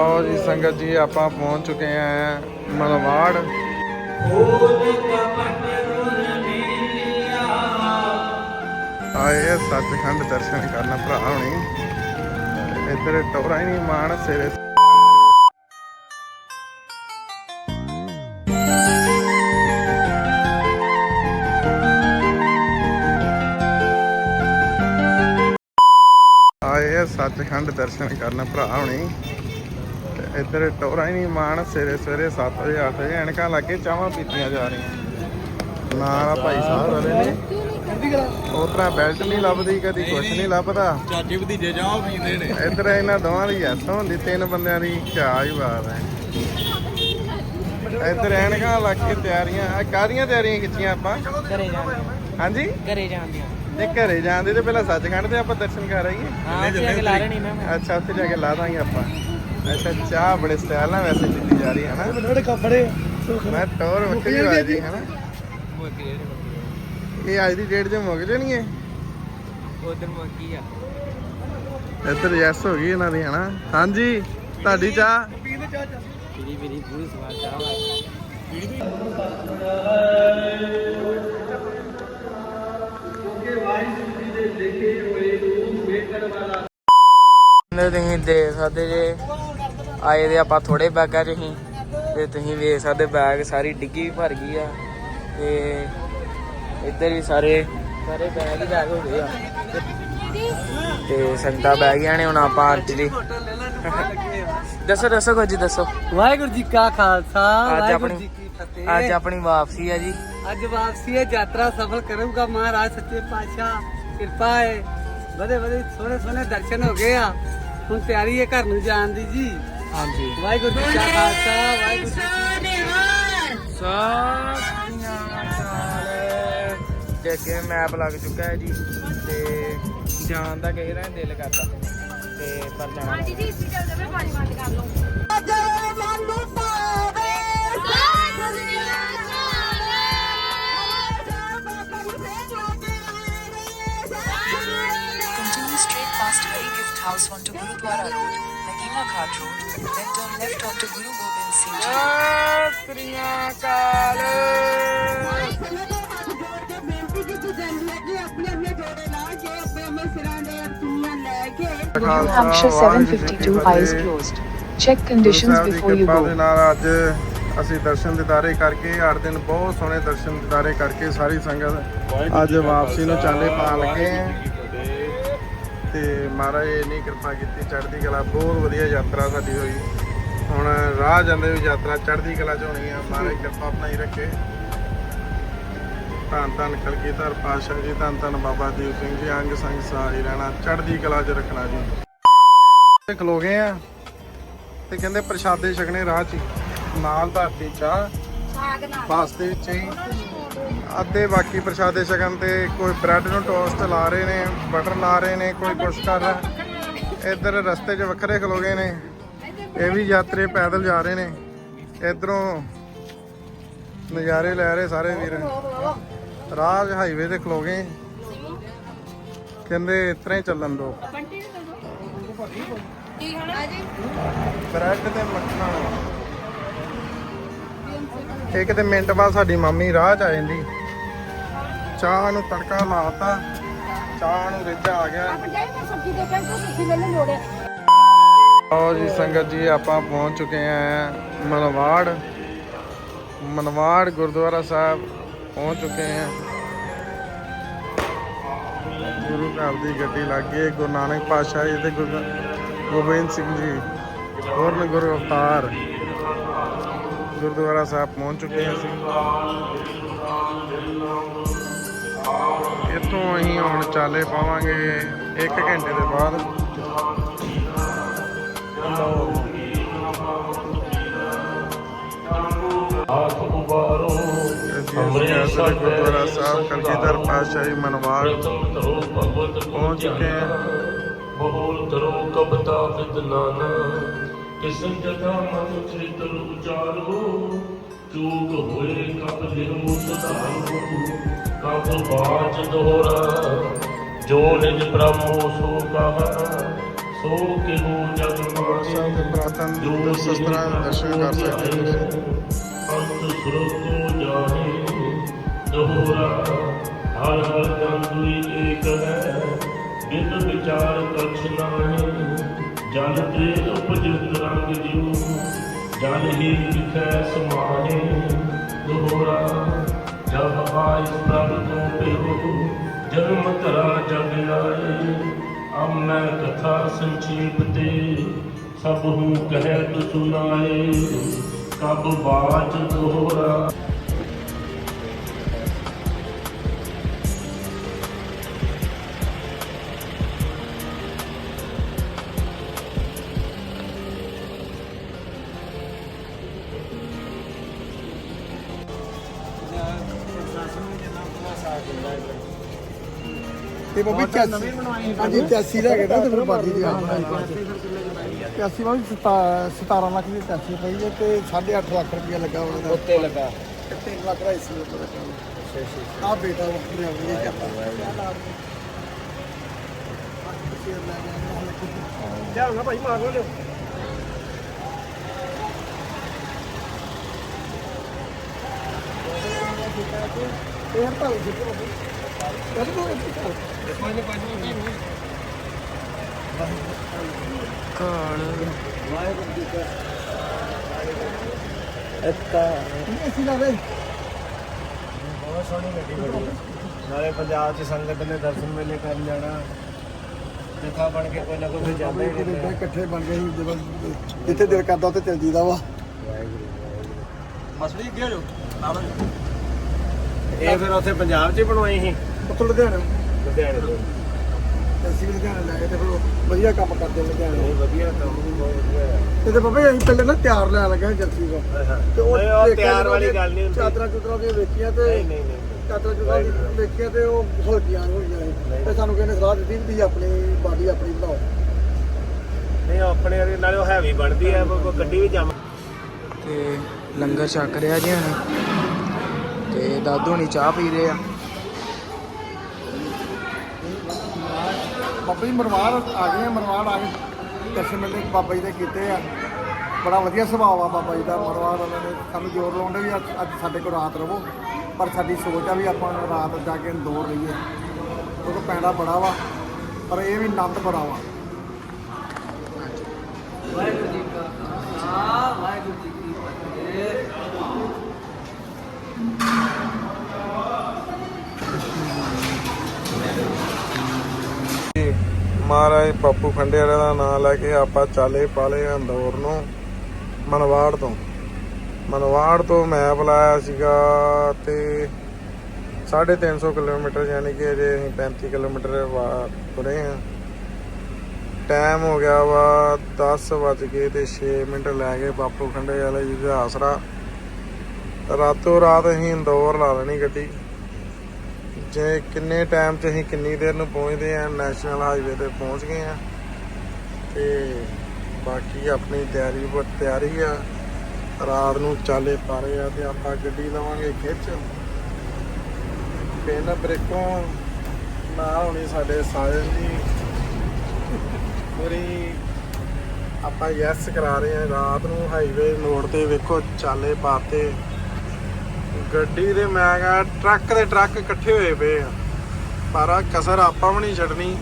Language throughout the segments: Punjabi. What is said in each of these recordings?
ਆਓ ਜੀ, ਸੰਗਤ ਜੀ, ਆਪਾਂ ਪਹੁੰਚ ਚੁੱਕੇ ਆਂ ਮਲਵਾੜ। ਆਏ ਸੱਚਖੰਡ ਦਰਸ਼ਨ ਕਰਨ ਭਰਾ ਹੁਣੀ। ਇੱਧਰ ਟੋਰਾ ਹੀ ਨਹੀਂ ਮਾਣ, ਸਿਰੇ ਆਏ ਸੱਚਖੰਡ ਦਰਸ਼ਨ ਕਰਨ ਭਰਾ ਹੋਣੀ। ਇੱਧਰ ਟੋਰਾ ਹੀ ਨਹੀਂ ਮਾਣ ਸਵੇਰੇ ਸਵੇਰੇ 7 ਵਜੇ 8 ਵਜੇ ਐਨਕਾਂ ਲੱਗੇ ਚਾਹਾਂ ਪੀਤੀਆਂ ਜਾ ਰਹੀਆਂ। ਨਾਲ ਆ ਭਾਈ ਸਾਹਿਬ ਵਾਲੇ ਨੇ। ਉਤਰਾ ਬੈਲਟ ਨਹੀਂ ਲੱਭਦੀ ਕਦੀ ਕੁਛ ਨਹੀਂ ਲੱਭਦਾ। ਚਾਚੇ ਭਤੀਜੇ ਚਾਹ ਪੀਂਦੇ ਨੇ। ਇੱਧਰ ਇਹਨਾਂ ਦੋਵਾਂ ਦੀ ਯੈਸ ਹੁੰਦੀ ਤਿੰਨ ਬੰਦਿਆਂ ਦੀ ਕਿਆ ਹੀ ਬਾਤ ਹੈ। ਇੱਧਰ ਐਨਕਾਂ ਲੱਗ ਕੇ ਤਿਆਰੀਆਂ ਆ ਕਾਹਦੀਆਂ ਤਿਆਰੀਆਂ ਖਿੱਚੀਆਂ ਆਪਾਂ? ਘਰੇ ਜਾਂਦੇ ਹਾਂਜੀ? ਘਰੇ ਜਾਂਦੇ ਤੇ ਘਰੇ ਜਾਂਦੇ ਤੇ ਪਹਿਲਾਂ ਸੱਚਖੰਡ ਤੇ ਆਪਾਂ ਦਰਸ਼ਨ ਕਰ ਆਈਏ। ਹਾਂ ਉੱਥੇ ਜਾ ਕੇ ਲਾ ਲੈਣੀ ਨਾ ਮੈਂ। ਅੱਛਾ ਉੱਥੇ ਜਾ ਕੇ ਲਾ ਦਾਂਗੇ ਆਪਾਂ। ਅੱਛਾ ਚਾਹ ਬੜੇ ਸਟਾਈਲ ਨਾਲ ਵੈਸੇ ਪੀਤੀ ਜਾ ਰਹੀ ਹੈ ਨਾ। ਬੜੇ ਕੱਪੜੇ। ਮੈਂ ਟੋਰ ਵੱਖਰੀ ਵਾਜੀ ਹੈ ਨਾ? ਇਹ ਅੱਜ ਦੀ ਡੇਟ 'ਚ ਮੁੱਕ ਜਾਣੀ ਹੈ? ਉਧਰ ਮੱਕੀ ਆ। ਇੱਧਰ ਯੈਸ ਹੋ ਗਈ ਇਹਨਾਂ ਦੀ ਹਨਾ ਹਾਂਜੀ ਤੁਹਾਡੀ ਚਾਹ? ਪੀੜੀ ਪੀੜੀ ਪੂਰੀ ਸਵਾਦ ਚਾਹ ਵਾ ਨੇ ਤੁਸੀਂ ਦੇਖ ਸਕਦੇ ਜੇ ਆਏ ਦੇ ਆਪਾਂ ਥੋੜੇ ਬੈਗਾਂ 'ਚ ਹੀ ਤੇ ਤੁਸੀਂ ਵੇਖ ਸਕਦੇ ਬੈਗ ਸਾਰੀ ਡਿੱਗੀ ਵੀ ਭਰ ਗਈ ਆ ਤੇ ਇੱਧਰ ਵੀ ਸਾਰੇ ਸਾਰੇ ਬੈਗ ਹੀ ਬੈਗ ਹੋ ਗਏ ਆ। ਤੇ ਸੰਗਤਾਂ ਬਹਿ ਗਈਆਂ ਨੇ ਹੁਣ ਆਪਾਂ ਅੱਜ ਦੀ। ਦੱਸੋ ਦੱਸੋ ਕੁਝ ਦੱਸੋ। ਵਾਹਿਗੁਰੂ ਜੀ ਕਾ ਖਾਲਸਾ ਅੱਜ ਵਾਹਿਗੁਰੂ ਜੀ ਕੀ ਫਤਿਹ। ਅੱਜ ਆਪਣੀ ਵਾਪਸੀ ਆ ਜੀ। ਅੱਜ ਵਾਪਸੀ ਹੈ ਯਾਤਰਾ ਸਫਲ ਕਰੂਗਾ ਮਹਾਰਾਜ ਸੱਚੇ ਪਾਤਸ਼ਾਹ ਕਿਰਪਾ ਹੈ। ਬੜੇ ਬੜੇ ਸੋਹਣੇ ਸੋਹਣੇ ਦਰਸ਼ਨ ਹੋ ਗਏ ਆ। ਹੁਣ ਤਿਆਰੀ ਹੈ ਘਰ ਨੂੰ ਜਾਣ ਦੀ ਜੀ। ਹਾਂਜੀ। ਵਾਹਿਗੁਰੂ ਜੀ ਕਾ ਖਾਲਸਾ ਵਾਹਿਗੁਰੂ ਜੀ ਕੀ ਫਤਿਹ ਸਾਥੀਆਂ ਨਾਲ ਅੱਗੇ ਮੈਪ ਲੱਗ ਚੁੱਕਾ ਹੈ ਜੀ। ਤੇ ਜਾਣ ਦਾ ਕਹਿ ਰਿਹਾ ਦਿਲ ਕਰਦਾ। ਤੇ ਪਰ ਜਾਣਾ ਜੀ ਜੀ ਇਸੇ ਚੱਲਦੇ ਮੈਂ ਪਾਣੀ ਬੰਦ ਕਰ ਲਓ Continue straight past Hari Gift House onto Gurudwara Road, Nagina Ghat Road, then turn left onto Guru Gobind Singh Ji. ਸਾਥੀਆਂ ਕਾਲ New Hampshire 752 eyes closed. Check conditions Guru Sahib the before you ਕਿਰਪਾ ਦੇ go. ਨਾਲ ਅੱਜ ਅਸੀਂ ਦਰਸ਼ਨ ਦਿਦਾਰੇ ਕਰਕੇ 8 ਦਿਨ ਬਹੁਤ ਸੋਹਣੇ ਦਰਸ਼ਨ ਦਿਦਾਰੇ ਕਰਕੇ ਸਾਰੀ ਸੰਗਤ ਅੱਜ ਵਾਪਸੀ ਨੂੰ ਚਾਲੇ ਪਾ ਲੱਗੇ ਆ ਤੇ ਮਹਾਰਾਜ ਨੇ ਕਿਰਪਾ ਕੀਤੀ ਚੜ੍ਹਦੀ ਕਲਾ ਬਹੁਤ ਵਧੀਆ ਯਾਤਰਾ ਸਾਡੀ ਹੋਈ। ਹੁਣ ਰਾਹ ਜਾਂਦੇ ਵੀ ਯਾਤਰਾ ਚੜ੍ਹਦੀ ਕਲਾ ਚ ਹੋਣੀ ਆ ਮਹਾਰਾਜ ਕਿਰਪਾ ਬਣਾਈ ਰੱਖੇ। ਧੰਨ ਧੰਨ ਕਲਗੀਧਰ ਪਾਤਸ਼ਾਹ ਜੀ ਧੰਨ ਧੰਨ ਬਾਬਾ ਦੀਪ ਸਿੰਘ ਜੀ ਅੰਗ ਸੰਗ ਸਹਾਈ ਰਹਿਣਾ ਚੜ੍ਹਦੀ ਕਲਾ ਚ ਰੱਖਣਾ ਜੀ। ਤੇ ਖਲੋ ਗਏ ਆ ਤੇ ਕਹਿੰਦੇ ਪ੍ਰਸ਼ਾਦੇ ਛਕਣੇ ਰਾਹ 'ਚ। ਨਾਲ ਧਰਤੀ ਚਾਹ ਸਾਗ ਨਾਲ। ਪਾਸਤੇ ਵਿੱਚ ਹੀ। ਅੱਧੇ ਬਾਕੀ ਪ੍ਰਸ਼ਾਦੇ ਛਕਣ ਤੇ ਕੋਈ ਬ੍ਰੈਡ ਨੂੰ ਟੋਸਟ ਲਾ ਰਹੇ ਨੇ ਬਟਰ ਲਾ ਰਹੇ ਨੇ, ਕੋਈ ਕੁਛ ਕਰ ਰਿਹਾ। ਇੱਧਰ ਰਸਤੇ 'ਚ ਵੱਖਰੇ ਖਲੋ ਗਏ ਨੇ। ਇਹ ਵੀ ਯਾਤਰੀ ਪੈਦਲ ਜਾ ਰਹੇ ਨੇ। ਇਧਰੋਂ ਨਜ਼ਾਰੇ ਲੈ ਰਹੇ ਸਾਰੇ ਵੀਰ। ਰਾਹ 'ਚ ਹਾਈਵੇ ਤੇ ਖਲੋ ਗਏ। ਕਹਿੰਦੇ ਇਸ ਤਰ੍ਹਾਂ ਹੀ ਚੱਲਣ ਦੋ। ਬੰਟੀ ਨੂੰ ਕੀ ਖਾਣਾ ਜੀ ਬ੍ਰੈਡ ਤੇ ਮੱਖਣ ਇੱਕ ਤੇ ਮਿੰਟ ਬਾਅਦ ਸਾਡੀ ਮੰਮੀ ਰਾਹ 'ਚ ਆ ਜਾਂਦੀ। ਚਾਹ ਨੂੰ ਤੜਕਾ ਲਾਤਾ। ਚਾਹ ਨੂੰ ਰਿੱਝਾ ਆ ਗਿਆ। ਆਓ ਜੀ ਸੰਗਤ ਜੀ ਆਪਾਂ ਪਹੁੰਚ ਚੁੱਕੇ ਆਂ ਮਨਵਾੜ ਮਨਵਾੜ ਗੁਰਦੁਆਰਾ ਸਾਹਿਬ ਪਹੁੰਚ ਚੁੱਕੇ ਆਂ ਗੁਰੂ ਘਰ ਦੀ ਗੱਡੀ ਲੱਗ ਗਈ। ਗੁਰੂ ਨਾਨਕ ਪਾਤਸ਼ਾਹ ਜੀ ਤੇ ਗੁਰੂ ਗੋਬਿੰਦ ਸਿੰਘ ਜੀ। ਪੂਰਨ ਗੁਰੂ ਅਵਤਾਰ। ਗੁਰਦੁਆਰਾ ਸਾਹਿਬ ਪਹੁੰਚ ਚੁੱਕੇ ਹਾਂ ਅਸੀਂ। ਇੱਥੋਂ ਅਸੀਂ ਹੁਣ ਚਾਲੇ ਪਾਵਾਂਗੇ 1 ਘੰਟੇ ਦੇ ਬਾਅਦ। ਗੁਰਦੁਆਰਾ ਸਾਹਿਬ ਕਲਗੀਧਰ ਮਨਵਾੜ ਪਹੁੰਚ ਚੁੱਕੇ ਹਾਂ। ਕਬਤਾ ਕਿਸਨ ਮਨ ਚਿਤ ਹੋਏ ਕਬ ਕਬ ਬਾਚ ਦੋਹਰਾ ਜੋ ਨਿਜ ਬ੍ਰਹਮੋ ਸੋ ਕਹਾ ਸੋ ਕਿਹੋ ਜਗ ਦੇ ਮਾਹੇ ਪ੍ਰਾਤਨ ਦੇ ਸ਼ਸਤਰਾਂ ਦਰਸ਼ਨ ਕਰ ਸਕਦੇ ਅੰਤ ਸੁਰਤ ਕੋ ਜਾਹੇ ਦੋਹਰਾ ਹਰ ਹਰ ਜੰਦੁਈ ਏਕ ਹੈ ਬਿਨ ਵਿਚਾਰ ਕਛ ਨਾਹੀ ਜਲ ਤੇ ਉਪਜਿਤ ਰੰਗ ਜਿਉ ਜਲ ਹੀ ਵਿਖੈ ਸਮਾਹੇ ਦੋਹਰਾ ਜਬ ਆਇ ਪ੍ਰਭ ਤੋਂ ਪਿਓ, ਜਨਮ ਧਰਾ ਜਗ ਆਏ ਅਬ ਮੈਂ ਕਥਾ ਸੰਖੇਪ ਤੇ ਸਭ ਹੂੰ ਕਹਿਤ ਸੁਨਾਏ। ਕਬ ਬਾਚ ਦੋਹਰਾ ਤੇ ਬਾਬੀ 81 ਹਾਂਜੀ 81 ਦਾ ਹੈਗਾ ਤੇ ਫਿਰ ਬਾਜੀ ਦੀ ਆਪ ਬਣਾਈ। 81 ਵਾਲੀ 17 ਲੱਖ ਦੀ 83 ਪਈ ਹੈ ਤੇ 8.5 ਲੱਖ ਰੁਪਇਆ ਲੱਗਾ ਉਹਦਾ ਉੱਤੇ ਲੱਗਾ। 3 ਲੱਖ ਦਾ ਇਸੀ ਉੱਪਰ ਲੱਗਾ ਆ ਬੇਟਾ ਉਹ ਆਪਣੇ ਆਪ ਇਹ ਕਰਦਾ। ਲਿਆਉਣਾ ਭਾਈ ਮਾਰ ਲਿਓ ਇਹ ਹਰ ਭਾਈ ਜਿੱਥੇ ਬਾਬੂ ਕਦ ਤੋਂ ਇੱਥੇ ਚੱਲ ਇਹ ਅਸੀਂ ਲਾ ਰਹੇ ਬਹੁਤ ਸੋਹਣੀ ਗੱਡੀ ਬਣੀ ਨਾਲੇ ਪੰਜਾਬ 'ਚ ਸੰਗਤ ਨੇ ਦਰਸ਼ਨ ਮੇਲੇ ਕਰਨ ਜਾਣਾ ਜਥਾ ਬਣ ਕੇ ਕੋਈ ਨਾ ਕੋਈ ਜਾਂਦਾ ਹੀ ਬਾਬੇ ਇਕੱਠੇ ਬਣ ਗਏ ਜਦੋਂ ਜਿੱਥੇ ਦਿਲ ਕਰਦਾ ਉੱਥੇ ਚੱਲ ਜੀਦਾ ਵਾ। ਮਸਲੀ ਅੱਗੇ ਹੋ ਇਹ ਫਿਰ ਉੱਥੇ ਪੰਜਾਬ 'ਚ ਬਣਵਾਈ ਸੀ। ਉੱਥੋਂ ਲੁਧਿਆਣੇ ਲੁਧਿਆਣੇ ਤੋਂ। ਅਸੀਂ ਵੀ ਲੁਧਿਆਣੇ ਲੈ ਗਏ ਤੇ ਫਿਰ ਉਹ ਵਧੀਆ ਕੰਮ ਕਰਦੇ ਲੁਧਿਆਣੇ ਵਧੀਆ ਕੰਮ ਵੀ ਬਹੁਤ ਵਧੀਆ ਹੈ। ਤੇ ਤੇ ਬਾਬੇ ਅਸੀਂ ਪਹਿਲੇ ਨਾ ਤਿਆਰ ਲੈਣ ਲੱਗੇ ਜਰਸੀ ਦਾ ਤੇ ਨਹੀਂ, ਉਹ ਦੇਖਿਆ ਤਿਆਰ ਜਦੋਂ ਵਾਲੀ ਉਹਦੀਆਂ ਗੱਲ ਨਹੀਂ ਹੁੰਦੀ। ਚਾਦਰਾਂ ਚੁਦਰਾਂ ਦੀਆਂ ਵੇਖੀਆਂ ਤੇ ਨਹੀਂ ਨਹੀਂ ਨਹੀਂ ਚਾਦਰਾਂ ਚੁਦਰਾਂ ਦੀਆਂ ਵੇਖੀਆਂ ਤੇ ਉਹ ਹਲਕੀਆਂ ਹੋਈਆਂ ਸੀ। ਤੇ ਸਾਨੂੰ ਕਹਿੰਦੇ ਸਲਾਹ ਦਿੱਤੀ ਵੀ ਤੁਸੀਂ ਆਪਣੀ ਬਾਡੀ ਆਪਣੀ ਬਣਾਓ। ਨਹੀਂ ਉਹ ਆਪਣੇ ਵਾਲੀ ਨਾਲੇ ਉਹ ਹੈਵੀ ਬਣਦੀ ਹੈ ਕੋਈ ਗੱਡੀ ਵੀ ਜੰਮ ਤੇ ਲੰਗਰ ਛਕ ਰਿਹਾ ਜੀ ਹੁਣ। ਤੇ ਦਾਦੂ ਹਣੀ ਚਾਹ ਪੀ ਰਹੇ ਆ। ਤੁਸੀਂ ਜੀ ਮਰਵਾੜ ਆ ਗਏ ਆ ਮਰਵਾੜ ਆ ਗਏ। ਦਰਸ਼ਨ ਮੇਲੇ ਬਾਬਾ ਜੀ ਦੇ ਕੀਤੇ ਆ। ਬੜਾ ਵਧੀਆ ਸੁਭਾਅ ਆ ਬਾਬਾ ਜੀ ਦਾ ਮਰਵਾੜ ਉਹਨਾਂ ਨੇ ਸਾਨੂੰ ਜ਼ੋਰ ਲਾਉਂਦੇ ਵੀ ਅੱਜ ਅੱਜ ਸਾਡੇ ਕੋਲ ਰਾਤ ਰਹੋ ਪਰ ਸਾਡੀ ਸੋਚ ਆ ਵੀ ਆਪਾਂ ਰਾਤ ਜਾ ਕੇ ਦੌੜ ਰਹੀਏ। ਕਿਉਂਕਿ ਪੈਂਡਾ ਬੜਾ ਵਾ, ਪਰ ਇਹ ਵੀ ਆਨੰਦ ਬੜਾ ਵਾ। ਮਹਾਰਾਜ ਬਾਪੂ ਖੰਡੇਰੇ ਦਾ ਨਾਮ ਲੈ ਕੇ ਆਪਾਂ ਚਾਲੇ ਪਾਲੇ ਅੰਦੌਰ ਨੂੰ ਮਨਵਾੜ ਤੋਂ। ਮਨਵਾੜ ਤੋਂ ਮੈਪ ਲਾਇਆ ਸੀਗਾ ਤੇ 350 ਕਿਲੋਮੀਟਰ ਯਾਨੀ ਕਿ ਅਜੇ ਅਸੀਂ 35 ਕਿਲੋਮੀਟਰ ਵਾ- ਤੁਰੇ ਆ ਟਾਈਮ ਹੋ ਗਿਆ ਵਾ 10 ਵੱਜ ਕੇ ਤੇ 6 ਮਿੰਟ ਲੈ ਗਏ ਬਾਪੂ ਖੰਡੇ ਵਾਲੇ ਜੀ ਦਾ ਆਸਰਾ। ਰਾਤੋਂ ਰਾਤ ਅਸੀਂ ਇੰਦੌਰ ਲਾ ਲੈਣੀ ਗੱਡੀ। ਜੇ ਕਿੰਨੇ ਟਾਈਮ 'ਚ ਅਸੀਂ ਕਿੰਨੀ ਦੇਰ ਨੂੰ ਪਹੁੰਚਦੇ ਆ ਨੈਸ਼ਨਲ ਹਾਈਵੇ ਤੇ ਪਹੁੰਚ ਗਏ ਆ ਤੇ ਬਾਕੀ ਆਪਣੀ ਤਿਆਰੀ ਬਹੁਤ ਤਿਆਰੀ ਆ। ਰਾਤ ਨੂੰ ਚਾਲੇ ਪਾ ਰਹੇ ਆ ਤੇ ਆਪਾਂ ਗੱਡੀ ਲਵਾਂਗੇ ਖਿੱਚ। ਪਿੰਡ ਬ੍ਰੇਕੋਂ ਨਾ ਹੋਣੀ ਸਾਡੇ ਸਾਜਨ ਦੀ ਪੂਰੀ ਆਪਾਂ ਯੈਸ ਕਰਾ ਰਹੇ ਆ ਰਾਤ ਨੂੰ ਹਾਈਵੇ ਮੋੜ ਤੇ ਵੇਖੋ ਚਾਲੇ ਪਾਤੇ। ਗੱਡੀ ਦੇ ਮੈਂ ਕਹਾਂ, ਟਰੱਕ ਦੇ ਟਰੱਕ ਇਕੱਠੇ ਹੋਏ ਪਏ ਆ। ਪਰ ਆ ਕਸਰ ਆਪਾਂ ਵੀ ਨਹੀਂ ਛੱਡਣੀ।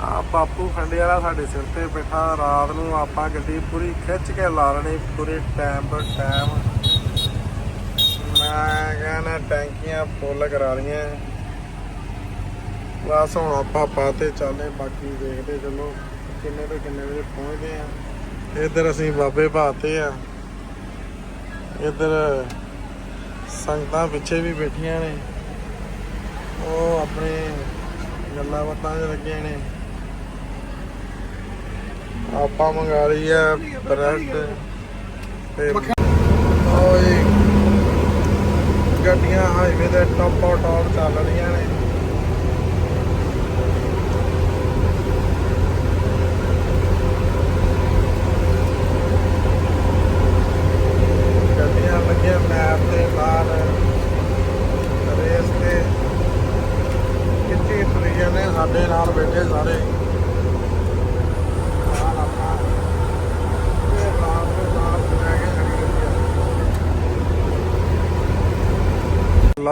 ਆ ਬਾਪੂ ਖੰਡੇ ਵਾਲਾ ਸਾਡੇ ਸਿਰ ਤੇ ਬੈਠਾ, ਰਾਤ ਨੂੰ ਆਪਾਂ ਗੱਡੀ ਪੂਰੀ ਖਿੱਚ ਕੇ ਲਾ ਲੈਣੀ, ਪੂਰੇ ਟਾਈਮ ਪਰ ਟਾਈਮ ਮੈਂ ਕਹਿੰਦਾ ਟੈਂਕੀਆਂ ਫੁੱਲ ਕਰਾ ਲਈਆਂ। ਬਸ ਹੁਣ ਆਪਾਂ ਪਾਤੇ ਚੱਲੇ ਬਾਕੀ ਦੇਖਦੇ ਚੱਲੋ ਕਿੰਨੇ ਤੋਂ ਕਿੰਨੇ ਵਜੇ ਪਹੁੰਚਦੇ ਆ। ਇੱਧਰ ਅਸੀਂ ਬਾਬੇ ਭਾਤੇ ਆ। ਇੱਧਰ ਸੰਗਤਾਂ ਪਿੱਛੇ ਵੀ ਬੈਠੀਆਂ ਨੇ। ਉਹ ਆਪਣੇ ਗੱਲਾਂ ਬਾਤਾਂ 'ਚ ਲੱਗੀਆਂ ਨੇ। ਆਪਾਂ ਮੰਗਾ ਲਈ ਆ ਬ੍ਰੈਡ ਤੇ ਉਹ ਗੱਡੀਆਂ ਹਾਈਵੇ ਦੇ ਟੌਪੋ ਟੌਪ ਚੱਲ ਰਹੀਆਂ ਨੇ ਗੱਡੀਆਂ ਲੱਗੀਆਂ ਮੈਪ ਤੇ ਬਾਹਰ ਰੇਸ ਤੇ ਕਿੱਥੇ ਤੁਰੀ ਜਾਂਦੇ ਸਾਡੇ ਨਾਲ ਬੈਠੇ ਸਾਰੇ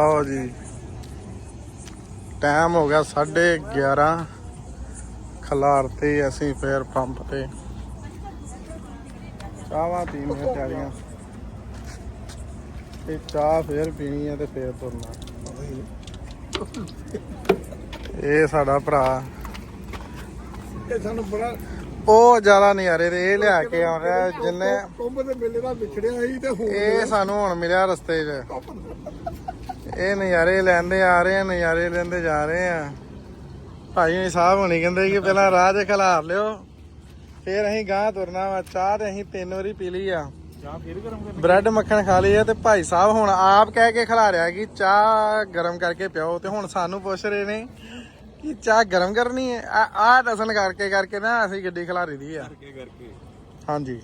ਲਓ ਜੀ। ਟਾਈਮ ਹੋ ਗਿਆ 11:30 ਖਲਾਰ ਤੇ ਅਸੀਂ ਫੇਰ ਪੰਪ ਤੇ। ਚਾਹਾਂ ਪੀਣ ਦੀਆਂ ਤਿਆਰੀਆਂ। ਤੇ ਚਾਹ ਫੇਰ ਪੀਣੀ ਹੈ ਤੇ ਫੇਰ ਤੁਰਨਾ। ਇਹ ਸਾਡਾ ਭਰਾ। ਇਹ ਸਾਨੂੰ ਬੜਾ ਉਹ ਜ਼ਿਆਦਾ ਨਜ਼ਾਰੇ ਤੇ ਇਹ ਲਿਆ ਕੇ ਆਉਂਦਾ ਜਿੰਨੇ ਕੁੰਭ ਦੇ ਮੇਲੇ ਨਾਲ ਵਿਛੜਿਆ ਸੀ ਤੇ ਇਹ ਸਾਨੂੰ ਹੁਣ ਮਿਲਿਆ ਰਸਤੇ 'ਚ। ਇਹ ਨਜ਼ਾਰੇ ਲੈਂਦੇ ਆ ਰਹੇ ਆ ਨਜ਼ਾਰੇ ਲੈਂਦੇ ਜਾ ਰਹੇ ਆ। ਭਾਈ ਜੀ ਸਾਹਿਬ ਹੁਣੀ ਕਹਿੰਦੇ ਕਿ ਪਹਿਲਾਂ ਰਾਹ 'ਚ ਖਲਾਰ ਲਿਓ। ਫੇਰ ਅਸੀਂ ਗਾਂ ਤੁਰਨਾ ਵਾ ਚਾਹ ਤੇ ਅਸੀਂ ਤਿੰਨ ਵਾਰੀ ਪੀ ਲਈ ਆ। ਚਾਹ ਫੇਰ ਗਰਮ ਕਰ ਬ੍ਰੈਡ ਮੱਖਣ ਖਾ ਲਈ ਆ ਤੇ ਭਾਈ ਸਾਹਿਬ ਹੁਣ ਆਪ ਕਹਿ ਕੇ ਖਿਲਾਰਿਆ ਕਿ ਚਾਹ ਗਰਮ ਕਰਕੇ ਪਿਓ ਤੇ ਹੁਣ ਸਾਨੂੰ ਪੁੱਛ ਰਹੇ ਨੇ ਕਿ ਚਾਹ ਗਰਮ ਕਰਨੀ ਹੈ। ਆ ਆਹ ਦਸਨ ਕਰਕੇ ਕਰਕੇ ਨਾ ਅਸੀਂ ਗੱਡੀ ਖਿਲਾਰੀ ਦੀ ਆ। ਕਰਕੇ ਕਰਕੇ। ਹਾਂਜੀ।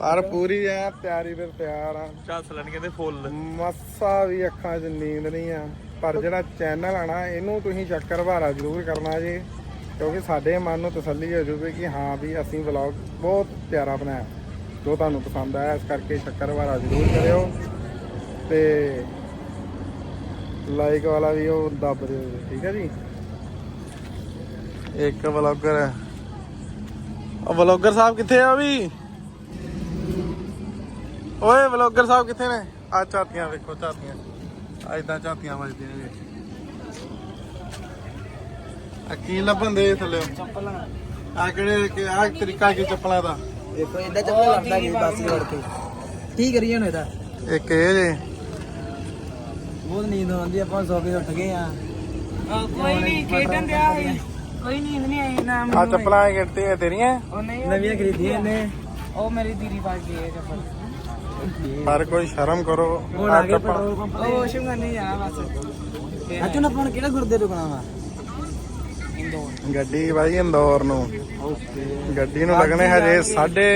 ਪਰ ਪੂਰੀ ਆ ਪਿਆਰੀ ਫਿਰ ਤਿਆਰ ਆ। ਝਾਸ ਲੈਣ ਕਹਿੰਦੇ ਫੁੱਲ। ਮੱਸਾ ਵੀ ਅੱਖਾਂ 'ਚ ਨੀਂਦ ਨਹੀਂ ਆ। ਪਰ ਜਿਹੜਾ ਚੈਨਲ ਆ ਨਾ ਇਹਨੂੰ ਤੁਸੀਂ ਚੱਕਰ ਭਾਰਾ ਜ਼ਰੂਰ ਕਰਨਾ ਜੀ। ਕਿਉਂਕਿ ਸਾਡੇ ਮਨ ਨੂੰ ਤਸੱਲੀ ਹੋ ਜਾਊਗੀ ਕਿ ਹਾਂ ਵੀ ਅਸੀਂ ਵਲੌਗ ਬਹੁਤ ਪਿਆਰਾ ਬਣਾਇਆ। ਜੋ ਤੁਹਾਨੂੰ ਪਸੰਦ ਆਇਆ ਇਸ ਕਰਕੇ ਚੱਕਰ ਭਾਰਾ ਜ਼ਰੂਰ ਕਰਿਓ। ਤੇ ਲਾਈਕ ਵਾਲਾ ਵੀ ਉਹ ਦੱਬ ਦਿਓ ਠੀਕ ਹੈ ਜੀ? ਇੱਕ ਵਲੌਗਰ ਉਹ ਵਲੌਗਰ ਸਾਹਿਬ ਕਿੱਥੇ ਆ ਵੀ? ਓਏ ਵਲੌਗਰ ਸਾਹਿਬ ਕਿੱਥੇ ਨੇ? ਆ ਝਾਤੀਆਂ ਵੇਖੋ ਝਾਤੀਆਂ। ਆ ਇਦਾਂ ਝਾਤੀਆਂ ਵੱਜਦੀਆਂ ਨੇ ਆ ਕੀ ਲੱਭਣ ਦੇ ਥੱਲੇ? ਚੱਪਲਾਂ ਆ ਕਿਹੜੇ ਕਿ ਆ ਤਰੀਕਾ ਕੀ ਚੱਪਲਾਂ ਦਾ? ਦੇਖੋ ਇਹਦਾ ਚੱਪਲ ਲੱਗਦਾ ਜੀ ਬੱਸ ਜੋੜ ਕੇ ਕੀ ਕਰੀਏ ਹੁਣ ਇਹਦਾ? ਇੱਕ ਇਹ ਜੇ। ਬਹੁਤ ਨੀਂਦ ਆਉਂਦੀ ਆਪਾਂ ਸੌ ਕੇ ਉੱਠ ਗਏ ਆ। ਕੋਈ ਨਹੀਂ ਖੇਡਣ ਦਿਆ ਕੋਈ ਨੀਂਦ ਨਹੀਂ ਆਈ ਨਾ ਆ ਚੱਪਲਾਂ ਇਹ ਤੇਰੀਆਂ? ਨਵੀਆਂ ਖਰੀਦੀਆਂ ਇਹਨੇ। ਉਹ ਮੇਰੀ ਦੀਦੀ ਪਾ ਕੇ ਹੈ ਚੱਪਲ। ਹਰ ਕੋਈ ਸ਼ਰਮ ਕਰੋ ਹੁਣ ਆ ਗਏ ਚੱਪਲ ਪੈਟਰੋਲ ਪੰਪ ਉਹ ਵਾਸ਼ਿੰਗ ਕਰਨੇ ਆ ਬਸ। ਅੱਜ ਨਾ ਫੋਨ ਕਿਹੜਾ ਗੁਰਦੇ ਰੁਕਣਾ ਵਾ ਇੰਦੋਰ। ਗੱਡੀ ਬਾਈ ਇੰਦੌਰ ਨੂੰ। ਗੱਡੀ ਨੂੰ ਲੱਗਣੇ ਹਜੇ ਸਾਢੇ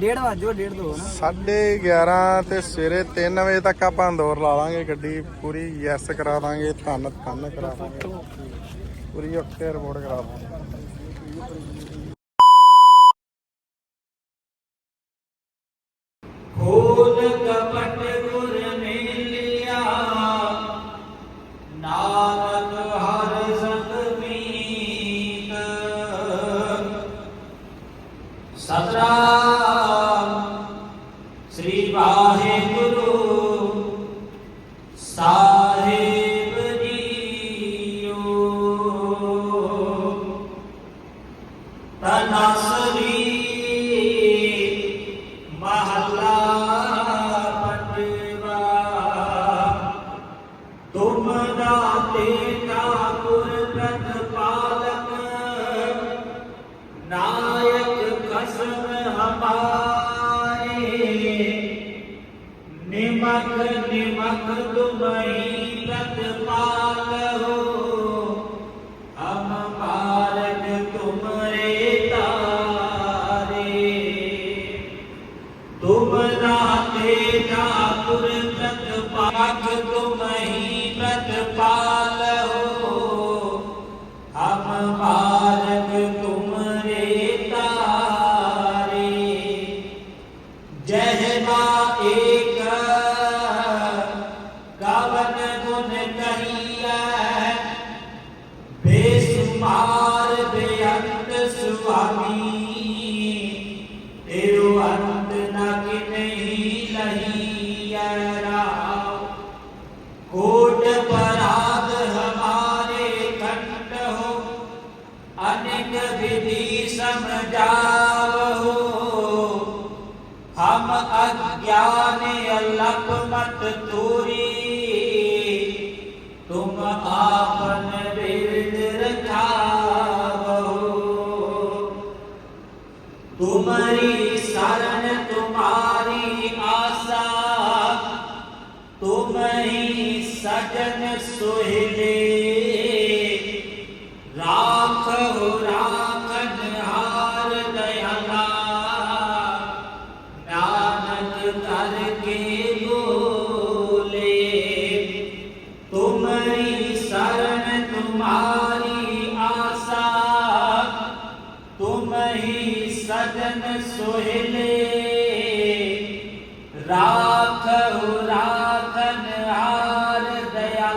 ਡੇਢ ਵਜੋ ਡੇਢ ਦੋ ਨਾ। ਸਾਢੇ 11 ਤੇ ਸਵੇਰੇ 3 ਵਜੇ ਤੱਕ ਆਪਾਂ ਅੰਦੌਰ ਲਾ ਲਾਂਗੇ ਗੱਡੀ ਪੂਰੀ ਯੈਸ ਕਰਾ ਦਾਂਗੇ ਧੰਨ ਧੰਨ ਕਰਾ ਦਾਂਗੇ। ਪੂਰੀ ਓਕੇ ਰਿਪੋਰਟ ਕਰਾ ਦਾਂਗੇ।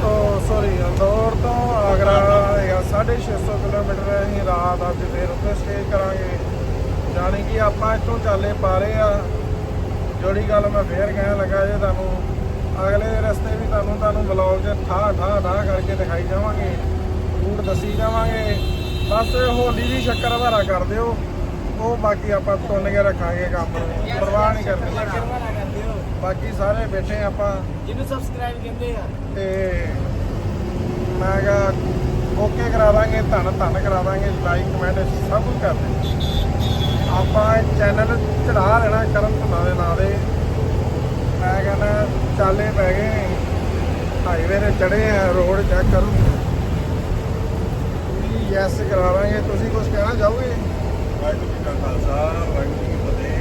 ਤੋਂ ਸੌਰੀ ਇੰਦੌਰ ਤੋਂ ਆਗਰਾ ਹੈਗਾ 650 ਕਿਲੋਮੀਟਰ ਅਸੀਂ ਰਾਤ ਅੱਜ ਫੇਰ ਉੱਥੇ ਸਟੇ ਕਰਾਂਗੇ। ਜਾਣੀ ਕਿ ਆਪਾਂ ਇੱਥੋਂ ਚਾਲੇ ਪਾ ਰਹੇ ਆ। ਜੋੜੀ ਗੱਲ ਮੈਂ ਫੇਰ ਕਹਿਣ ਲੱਗਾ ਜੇ ਤੁਹਾਨੂੰ, ਅਗਲੇ ਰਸਤੇ ਵੀ ਤੁਹਾਨੂੰ ਤੁਹਾਨੂੰ ਬਲੌਗ 'ਚ ਠਾ ਠਾ ਠਾ ਕਰਕੇ ਦਿਖਾਈ ਜਾਵਾਂਗੇ। ਰੂਟ ਦੱਸੀ ਜਾਵਾਂਗੇ। ਬਸ ਹੋਲੀ ਦੀ ਸ਼ੱਕਰ ਹਵਾਰਾ ਕਰ ਦਿਓ। ਉਹ ਬਾਕੀ ਆਪਾਂ ਤੁੰਨ ਕੇ ਰੱਖਾਂਗੇ ਕੰਮ ਨੂੰ। ਪਰਵਾਹ ਨਹੀਂ ਕਰਦੇ ਬਾਕੀ ਸਾਰੇ ਬੈਠੇ ਆਪਾਂ। ਜਿਹਨੂੰ ਸਬਸਕ੍ਰਾਈਬ ਕਹਿੰਦੇ ਆ। ਤੇ ਮੈਂ ਕਿਹਾ ਓਕੇ ਕਰਾ ਦਾਂਗੇ ਧੰਨ ਧੰਨ ਕਰਾ ਦਾਂਗੇ ਲਾਈਕ ਕਮੈਂਟ ਸਭ ਕੁਝ ਕਰ ਦੇ ਆਪਾਂ ਚੈਨਲ ਚੜਾ ਲੈਣਾ ਕਰਨ ਧੁਨਾ ਦੇ ਨਾਂ ਦੇ ਮੈਂ ਕਹਿੰਦਾ ਚਾਲੇ ਪੈ ਗਏ ਨੇ। ਹਾਈਵੇ ਤੇ ਚੜੇ ਆ ਰੋਡ ਚੈੱਕ ਕਰੋ ਯੈਸ ਕਰਾ ਦਾਂਗੇ। ਤੁਸੀਂ ਕੁਝ ਕਹਿਣਾ ਚਾਹੋਗੇ? ਵਾਹਿਗੁਰੂ ਜੀ ਕਾ ਖਾਲਸਾ ਵਾਹਿਗੁਰੂ ਜੀ ਕੀ ਫਤਿਹ।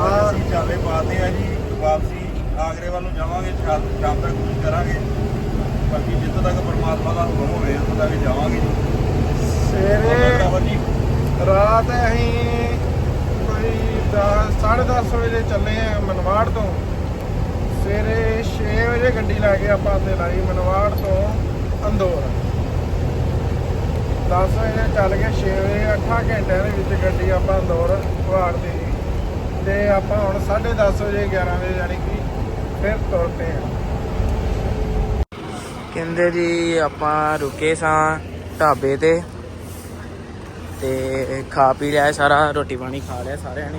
ਅੱਜ ਅਸੀਂ ਚਾਲੇ ਪਾਤੇ ਆ ਜੀ ਵਾਪਸੀ ਆਗਰੇ ਵੱਲ ਨੂੰ ਜਾਵਾਂਗੇ ਸ਼ਾਮ ਤੱਕ ਕੁਝ ਕਰਾਂਗੇ। ਬਾਕੀ ਜਿੱਥੋਂ ਤੱਕ ਪਰਮਾਤਮਾ ਦਾ ਹੁਕਮ ਹੋਵੇ ਉੱਥੋਂ ਤੱਕ ਜਾਵਾਂਗੇ ਜੀ। ਰਾਤ ਅਸੀਂ ਕੋਈ 10 ਦਸ ਵਜੇ ਚੱਲੇ ਆ ਮਨਵਾੜ ਤੋਂ। ਸਵੇਰੇ 6 ਵਜੇ ਗੱਡੀ ਲੈ ਕੇ ਆਪਾਂ ਤੇ ਲਾਈ ਮਨਵਾੜ ਤੋਂ ਅੰਦੌਰ। 10 ਵਜੇ ਚੱਲ ਕੇ 6 ਵਜੇ 8 ਘੰਟਿਆਂ ਦੇ ਵਿੱਚ ਗੱਡੀ ਆਪਾਂ ਅੰਦੌਰ ਵਾੜਦੀ ਤੇ ਆਪਾਂ ਹੁਣ 10:30 ਵਜੇ 11 ਵਜੇ ਜਾਣੀ ਕਿ ਫਿਰ ਤੁਰਤੇ ਆ ਕਹਿੰਦੇ ਜੀ ਆਪਾਂ ਰੁਕੇ ਸਾਂ ਢਾਬੇ ਤੇ ਤੇ ਖਾ ਪੀ ਲਿਆ ਸਾਰਾ, ਰੋਟੀ ਪਾਣੀ ਖਾ ਲਿਆ ਸਾਰਿਆਂ ਨੇ।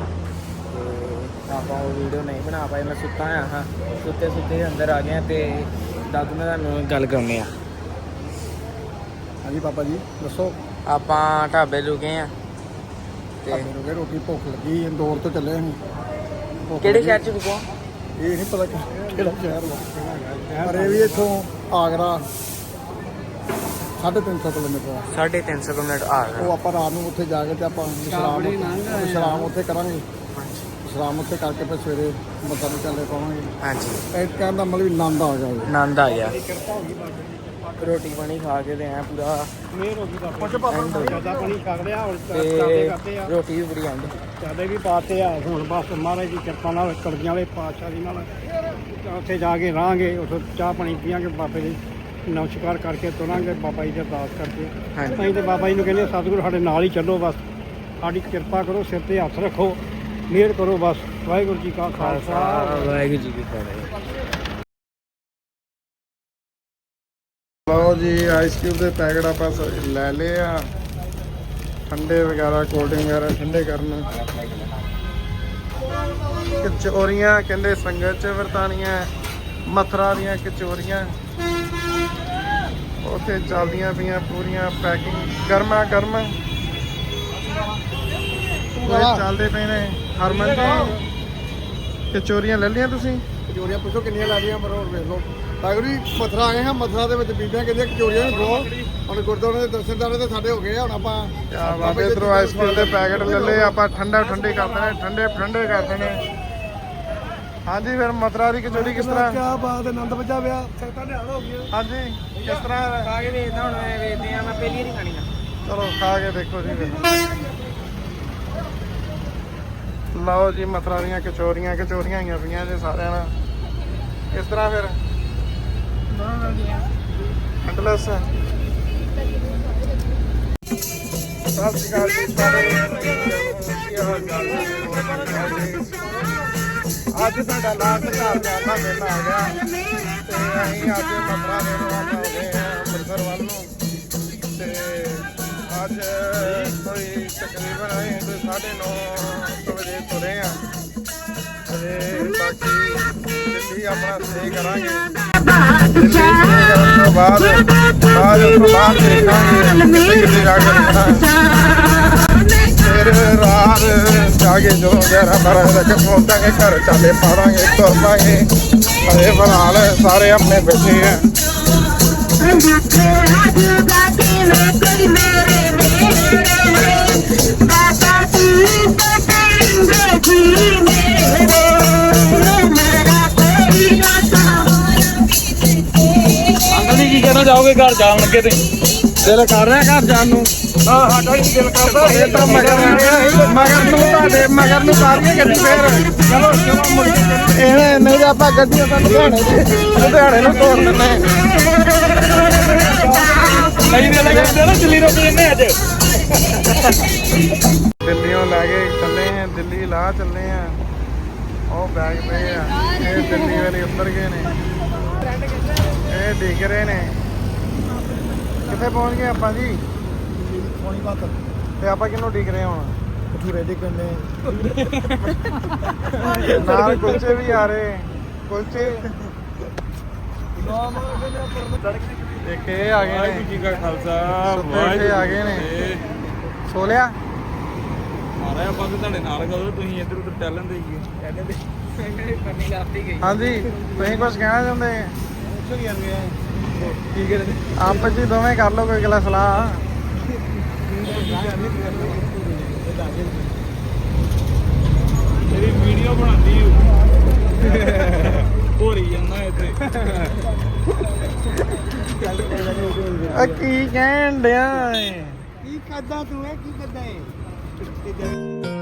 ਤੇ ਆਪਾਂ ਉਹ ਵੀਡੀਓ ਨਹੀਂ ਬਣਾ ਪਾਏ, ਮੈਂ ਸੁੱਤਾ ਆ ਹਾਂ। ਸੁੱਤੇ ਸੁੱਤੇ ਅੰਦਰ ਆ ਗਏ ਤੇ ਦਾਦੂ ਨੇ ਤੁਹਾਨੂੰ ਗੱਲ ਕਰਨੀ ਆ ਹਾਂਜੀ ਪਾਪਾ ਜੀ ਦੱਸੋ? ਆਪਾਂ ਢਾਬੇ ਰੁਕੇ ਆ। ਤੇ ਤੁਹਾਨੂੰ ਕਿ ਰੋਟੀ ਭੁੱਖ ਲੱਗੀ ਇੰਦੌਰ ਤੋਂ ਚੱਲੇ ਅਸੀਂ। ਭੁੱਖ ਕਿਹੜੇ। ਸ਼ਹਿਰ ਚ ਰੁਕੋ ਇਹ ਨਹੀਂ ਪਤਾ ਕਿ- ਕਿਹੜਾ ਸ਼ਹਿਰ ਵਾ ਪਰ ਇਹ ਵੀ ਇੱਥੋਂ ਆਗਰਾ 350 ਕਿਲੋਮੀਟਰ ਆ। 350 ਮਿੰਟ ਆ ਉਹ ਆਪਾਂ ਰਾਤ ਨੂੰ ਉੱਥੇ ਜਾ ਕੇ ਤੇ ਆਪਾਂ ਵਿਸ਼ਰਾਮ ਵਿਸ਼ਰਾਮ ਉੱਥੇ ਕਰਾਂਗੇ। ਵਿਸ਼ਰਾਮ ਉੱਥੇ ਕਰਕੇ ਫਿਰ ਸਵੇਰੇ ਮੱਥਾ ਨੂੰ ਚੱਲੇ ਪਾਵਾਂਗੇ। ਹਾਂਜੀ। ਇਹ ਕਹਿਣ ਦਾ ਮਤਲਬ ਵੀ ਆਨੰਦ ਆ ਗਿਆ। ਜੀ ਆਨੰਦ ਆ ਗਿਆ। ਰੋਟੀ ਪਾਣੀ ਖਾ ਕੇ ਤੇ ਐ ਪੂਰਾ ਮੇਰ ਹੋ ਗਈ ਦਾ ਕੁਝ ਪਾਪਾ ਜ਼ਿਆਦਾ ਪਾਣੀ ਕਰ ਲਿਆ ਹੁਣ ਤੇ ਰੋਟੀ ਵੀ ਬੜੀ ਆਂਦੀ ਚਾਦੇ ਵੀ ਪਾਤੇ ਆ ਹੁਣ ਬਸ ਮਹਾਰਾਜ ਦੀ ਕਿਰਪਾ ਨਾਲ ਕੜੀਆਂ ਵਾਲੇ ਪਾਤਸ਼ਾਹ ਦੀ ਨਾਲ। ਉੱਥੇ ਜਾ ਕੇ ਰਾਂਗੇ ਉੱਥੇ ਚਾਹ ਪਾਣੀ ਪੀਾਂਗੇ ਬਾਬੇ ਦੀ ਨਮਸਕਾਰ ਕਰਕੇ ਤੁਰਾਂਗੇ ਬਾਬਾ ਜੀ ਦੀ ਅਰਦਾਸ ਕਰਕੇ। ਅਸੀਂ ਤੇ ਬਾਬਾ ਜੀ ਨੂੰ ਕਹਿੰਦੇ ਸਤਿਗੁਰੂ ਸਾਡੇ ਨਾਲ ਹੀ ਚੱਲੋ ਬਸ। ਸਾਡੀ ਕਿਰਪਾ ਕਰੋ ਸਿਰ ਤੇ ਹੱਥ ਰੱਖੋ ਮਿਹਰ ਕਰੋ ਬਸ। ਵਾਹਿਗੁਰੂ ਜੀ ਕਾ ਖਾਲਸਾ। ਵਾਹਿਗੁਰੂ ਜੀ ਕੀ ਫਤਿਹ। ਲਓ ਜੀ ਆਈਸ ਕਿਊਬ ਦੇ ਪੈਕਟ ਆਪਾਂ ਲੈ ਲਏ ਆ। ਠੰਡੇ ਵਗੈਰਾ ਕੋਲਡ ਡਰਿੰਕ ਵਗੈਰਾ ਠੰਡੇ ਕਰਨ। ਕਚੋਰੀਆਂ ਕਹਿੰਦੇ ਸੰਗਤ ਚ ਵਰਤਾਨੀਆਂ ਮਥਰਾ ਦੀਆਂ ਕਚੋਰੀਆਂ। ਉੱਥੇ ਚੱਲਦੀਆਂ ਪਈਆਂ ਪੂਰੀਆਂ ਪੈਕਿੰਗ ਗਰਮਾ ਗਰਮ। ਉਹ ਚੱਲਦੇ ਪਏ ਨੇ ਹਰਮਨ ਜੀ। ਕਚੋਰੀਆਂ ਲੈ ਲਈਆਂ ਤੁਸੀਂ? ਕਚੋਰੀਆਂ ਪੁੱਛੋ ਕਿੰਨੀਆਂ ਲਾ ਲਈਆਂ ਪਰ ਹੋਰ ਵੇਖ ਲਓ। ਵਾਹਿਗੁਰੂ ਜੀ ਮਥੁਰਾ ਆਏ ਹਾਂ ਮਥੁਰਾ ਦੇ ਵਿੱਚ ਬੀਬੀਆਂ ਕਹਿੰਦੀਆਂ ਕਚੋਰੀਆਂ ਵੀ ਖਾਓ ਹੁਣ ਗੁਰਦੁਆਰੇ ਦੇ ਦਰਸ਼ਨਦਾਰੇ ਤੇ ਸਾਡੇ ਹੋ ਗਏ ਆ ਹੁਣ ਆਪਾਂ ਬਾਬੇ ਇਧਰੋਂ ਆਈਸ ਕਿਊਬ ਦੇ ਪੈਕਟ ਲੈ ਲਏ ਆਪਾਂ ਠੰਡਾ ਠੰਡੇ ਕਰ ਦੇਣੇ ਠੰਡੇ ਠੰਡੇ ਕਰ ਦੇਣੇ ਹਾਂਜੀ ਫਿਰ ਮਤਰਾ ਦੀ ਕਚੋਰੀ ਕਿਸ ਤਰ੍ਹਾਂ? ਕਿਆ ਬਾਤ ਆਨੰਦ ਬਚਾ ਵਿਆ ਸੰਗਤਾਂ ਨਿਹਾਲ ਹੋ ਗਈਆਂ। ਹਾਂਜੀ ਕਿਸ ਤਰ੍ਹਾਂ? ਖਾ ਕੇ ਵੇਖਦਾ ਹੁਣ ਮੈਂ ਵੇਖਦੇ ਆ ਮੈਂ ਪਹਿਲੀ ਨਹੀਂ ਖਾਣੀ ਚਲੋ ਖਾ ਕੇ ਦੇਖੋ ਜੀ ਫਿਰ। ਲਓ ਜੀ ਮਥਰਾ ਦੀਆਂ ਕਚੋਰੀਆਂ ਕਚੋਰੀਆਂ ਆਈਆਂ ਪਈਆਂ ਜੇ ਸਾਰਿਆਂ ਨਾਲ। ਕਿਸ ਤਰ੍ਹਾਂ ਫਿਰ? ਅੰਡਲਸ ਸਤਿ ਸ਼੍ਰੀ ਅਕਾਲ ਜੀ ਸਾਰਿਆਂ ਨੂੰ। ਕੀ ਹਾਲ ਚਾਲ ਹੈ ਅੱਜ ਸਾਡਾ ਲਾਸਟ ਘਰ ਦਾ ਮੇਲਾ ਆ ਗਿਆ। ਤੇ ਅਸੀਂ ਅੱਜ ਮਥਰਾ ਦੇ ਨੂੰ ਹੋ ਗਏ ਆ ਅੰਮ੍ਰਿਤਸਰ ਵੱਲ ਨੂੰ। ਤੇ ਅੱਜ ਕੋਈ ਤਕਰੀਬਨ ਅਸੀਂ ਤੇ 9:30 ਵਜੇ ਤੁਰੇ ਆ। ਤੇ ਬਾਕੀ ਦਿੱਲੀ ਆਪਣਾ ਸਟੇ ਕਰਾਂਗੇ ਦਿੱਲੀ stay ਕਰਨ ਤੋਂ ਬਾਅਦ ਬਾਅਦ ਉਸ ਤੋਂ ਬਾਅਦ ਦੇਖਾਂਗੇ ਕਿੱਥੇ ਕਿੱਥੇ ਜਾ ਕੇ ਰੁਕਣਾ ਫਿਰ ਰਾਤ ਜਾ ਕੇ ਜੋ 11 12 ਵਜੇ ਤੱਕ ਪਹੁੰਚਾਂਗੇ ਘਰ ਚਾਲੇ ਪਾਵਾਂਗੇ ਤੁਰ ਪਾਂਗੇ ਅਰੇ ਫਿਲਹਾਲ ਸਾਰੇ ਆਪਣੇ ਬੈਠੇ ਆ ਅੰਕਲ ਜੀ ਕਹਿਣਾ ਚਾਹੋਗੇ ਘਰ ਜਾਣ ਲੱਗੇ ਤੇ। ਦਿਲ ਕਰ ਰਿਹਾ ਘਰ ਜਾਣ ਨੂੰ। ਆ ਸਾਡਾ ਹੀ ਦਿਲ ਕਰਦਾ। ਇਹ ਤਾਂ ਮਗਰ ਮਗਰ ਨੂੰ ਤੁਹਾਡੇ ਮਗਰ ਨੂੰ ਕਰ ਕੇ ਗੱਡੀ ਫੇਰ। ਚਲੋ ਚਲੋ ਮੁੜ ਕੇ ਚੱਲੀਏ। ਇਹ ਨਹੀਂ ਤਾਂ ਆਪਾਂ ਗੱਡੀਆਂ ਤਾਂ ਲੁਧਿਆਣੇ ਦੀ ਲੁਧਿਆਣੇ ਨੂੰ ਤੋੜ ਦਿੰਦੇ ਨਹੀਂ ਦੇ ਲੱਗੇ ਨਾ ਦਿੱਲੀ ਰੁਕ ਅੱਜ। ਦਿੱਲੀੋਂ ਲੈ ਕੇ ਚੱਲੇ ਆ ਦਿੱਲੀ ਲਾ ਚੱਲੇ ਆ ਉਹ ਬੈਗ ਪਏ ਆ ਇਹ ਦਿੱਲੀ ਵਾਲੇ ਉੱਤਰ ਗਏ ਨੇ। ਇਹ ਡਿੱਗ ਰਹੇ ਨੇ। ਕਿੱਥੇ ਪਹੁੰਚ ਗਏ ਆਪਾਂ ਜੀ? ਸੋਣੀ ਬਾਤ ਤੇ ਆਪਾਂ ਕਿਹਨੂੰ ਡਿੱਗ ਰਹੇ ਹੁਣ? ਭਟੂਰੇ ਦੇ ਕੰਨੇ ਨਾਲ ਕੁਲਚੇ ਵੀ ਆ ਰਹੇ। ਕੁਲਚੇ। ਇਹ ਆ ਗਏ ਨੇ। ਜੀ ਕਾ ਖਾਲਸਾ ਸੁੱਤੇ ਆ ਗਏ ਨੇ। ਸੋ ਲਿਆ ਮਾਰਾ ਆਪਾਂ ਤੇ ਤੁਹਾਡੇ ਨਾਲ ਕਦੋਂ ਤੁਸੀਂ ਇੱਧਰ ਉੱਧਰ ਟੈਲਨ ਦੇ ਹੀ ਹਾਂਜੀ ਤੁਸੀਂ ਕੁਝ ਕਹਿਣਾ ਚਾਹੁੰਦੇ? ਕੀ ਕਰਦੇ ਆਪ ਜੀ ਦੋਵੇਂ ਕਰ ਲਓ ਕੋਈ ਗਲਾ ਸਲਾਹ। ਮੇਰੀ ਵੀਡੀਓ ਬਣਾਉਂਦੀ ਹੋਰੀ ਜਾਂਦਾ ਇੱਥੇ। ਆ ਕੀ ਕਹਿਣ ਡਿਆ ਏ? ਕੀ ਕਰਦਾ ਤੂੰ ਇਹ? ਕੀ ਕਰਦਾ ਏ?